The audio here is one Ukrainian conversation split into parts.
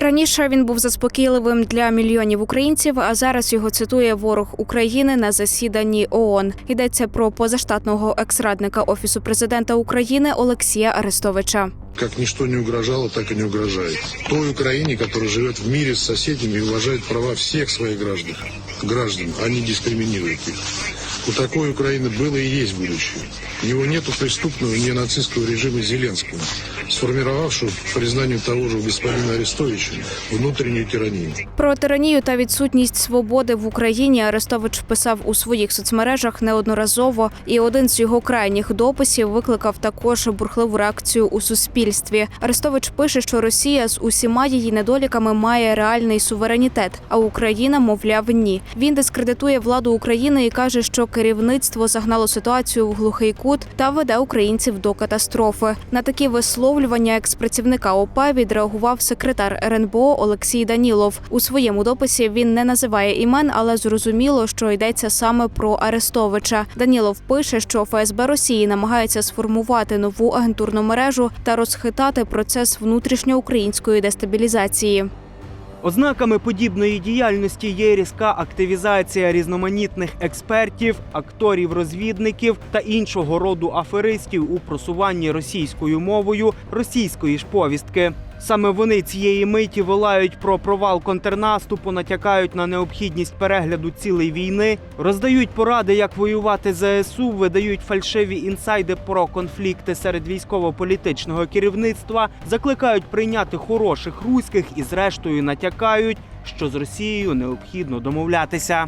Раніше він був заспокійливим для мільйонів українців, а зараз його цитує ворог України на засіданні ООН. Йдеться про позаштатного екс-радника офісу президента України Олексія Арестовича. Как ничто не угрожало, так и не угрожает. Той Украине, которая живет в мире с соседями и уважает права всех своих граждан, граждан, а не дискриминирует их. У такой Украины было и есть будущее. У него нету преступного неонацистского режима Зеленского, сформировавшего, по признанию того же господина Арестовича, внутреннюю тиранию. Про тиранію та відсутність свободи в Україні Арестович писав у своїх соцмережах неодноразово, і один з його крайніх дописів викликав також бурхливу реакцію у суспільстві. Арестович пише, що Росія з усіма її недоліками має реальний суверенітет, а Україна, мовляв, ні. Він дискредитує владу України і каже, що керівництво загнало ситуацію в глухий кут та веде українців до катастрофи. На такі висловлювання експрацівника ОП відреагував секретар РНБО Олексій Данілов. У своєму дописі він не називає імен, але зрозуміло, що йдеться саме про Арестовича. Данілов пише, що ФСБ Росії намагається сформувати нову агентурну мережу та розхитати процес внутрішньоукраїнської дестабілізації. Ознаками подібної діяльності є різка активізація різноманітних експертів, акторів-розвідників та іншого роду аферистів у просуванні російською мовою російської ж повістки. Саме вони цієї миті волають про провал контрнаступу, натякають на необхідність перегляду цілей війни, роздають поради, як воювати ЗСУ, видають фальшиві інсайди про конфлікти серед військово-політичного керівництва, закликають прийняти хороших руських і, зрештою, натякають, що з Росією необхідно домовлятися.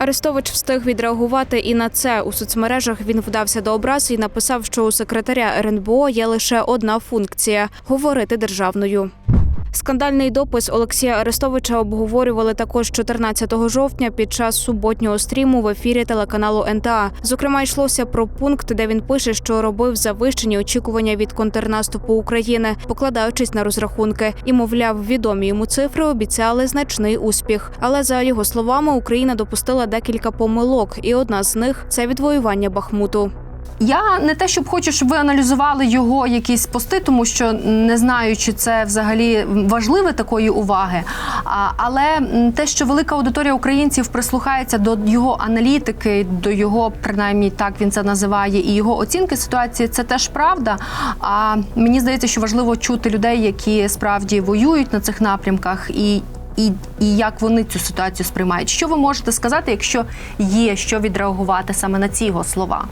Арестович встиг відреагувати і на це у соцмережах. Він вдався до образ і написав, що у секретаря РНБО є лише одна функція говорити державною. Скандальний допис Олексія Арестовича обговорювали також 14 жовтня під час суботнього стріму в ефірі телеканалу НТА. Зокрема, йшлося про пункт, де він пише, що робив завищені очікування від контрнаступу України, покладаючись на розрахунки. І, мовляв, відомі йому цифри обіцяли значний успіх. Але за його словами, Україна допустила декілька помилок, і одна з них це відвоювання Бахмуту. Я не те, щоб хочу, щоб ви аналізували його якісь пости, тому що не знаю, чи це взагалі важливе такої уваги. Але те, що велика аудиторія українців прислухається до його аналітики, до його, принаймні так він це називає, і його оцінки ситуації, це теж правда. А мені здається, що важливо чути людей, які справді воюють на цих напрямках і. І, і як вони цю ситуацію сприймають? Що ви можете сказати, якщо є що відреагувати саме на ці його слова?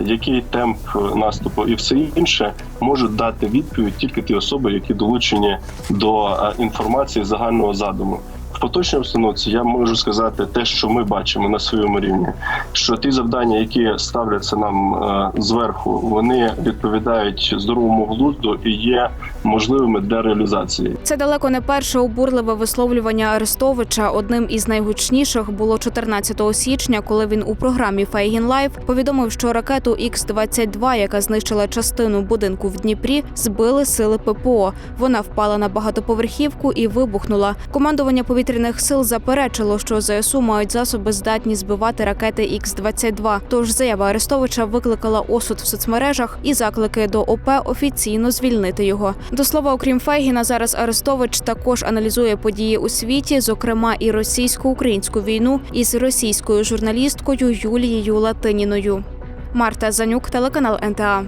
Який темп наступу і все інше можуть дати відповідь тільки ті особи, які долучені до е, інформації загального задуму. Поточній обстановці я можу сказати те, що ми бачимо на своєму рівні, що ті завдання, які ставляться нам е, зверху, вони відповідають здоровому глузду і є можливими для реалізації. Це далеко не перше обурливе висловлювання Арестовича. Одним із найгучніших було 14 січня, коли він у програмі Фейгін Лайв повідомив, що ракету Х-22, яка знищила частину будинку в Дніпрі, збили сили ППО. Вона впала на багатоповерхівку і вибухнула. Командування повітряних сил заперечило, що ЗСУ мають засоби здатні збивати ракети Х-22. Тож заява Арестовича викликала осуд в соцмережах і заклики до ОП офіційно звільнити його. До слова, окрім Фейгіна, зараз Арестович також аналізує події у світі, зокрема і російсько-українську війну із російською журналісткою Юлією Латиніною. Марта Занюк, телеканал НТА.